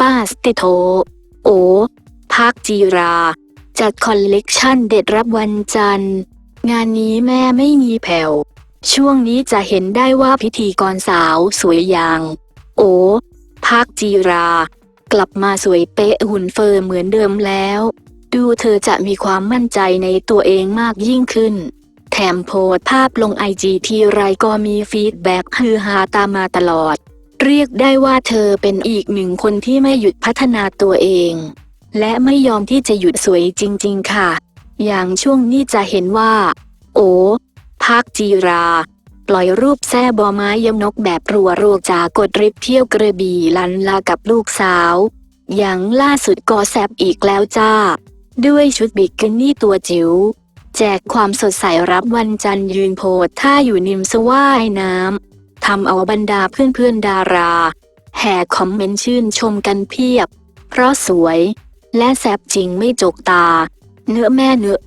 ป้าสติโท โอพักจีรา จัดคอลเลกชันเด็ดรับวันจันทร์ งานนี้แม่ไม่มีแผ่ว ช่วงนี้จะเห็นได้ว่าพิธีกรสาวสวยอย่าง โอพักจีรา กลับมาสวยเป๊ะหุ่นเฟิร์มเหมือนเดิมแล้ว ดูเธอจะมีความมั่นใจในตัวเองมากยิ่งขึ้น แถมโพสภาพลงไอจีทีไรก็มีฟีดแบ็กฮือฮาตามมาตลอด เรียกได้ว่าเธอเป็นอีกหนึ่งคนที่ไม่หยุดพัฒนาตัวเอง และไม่ยอมที่จะหยุดสวยจริง ๆ ค่ะ อย่างช่วงนี้จะเห็นว่า โอ้พักจีรา ปล่อยรูปแซ่บอไม้ยมนกแบบรัวโรกจากกดริบเที่ยวกระบี่ลันลากับลูกสาว อย่างล่าสุดก็แซบอีกแล้วจ้า ด้วยชุดบิกินี่ตัวจิ๋วแจกความสดใสรับวันจันทร์ยืนโพสท่าอยู่นิมสว่ายน้ำ ทำเอาบรรดาเพื่อนๆดารา แห่คอมเมนต์ชื่นชมกันเพียบ เพราะสวย และแซบจริงไม่จกตา เนื้อแม่เนื้อ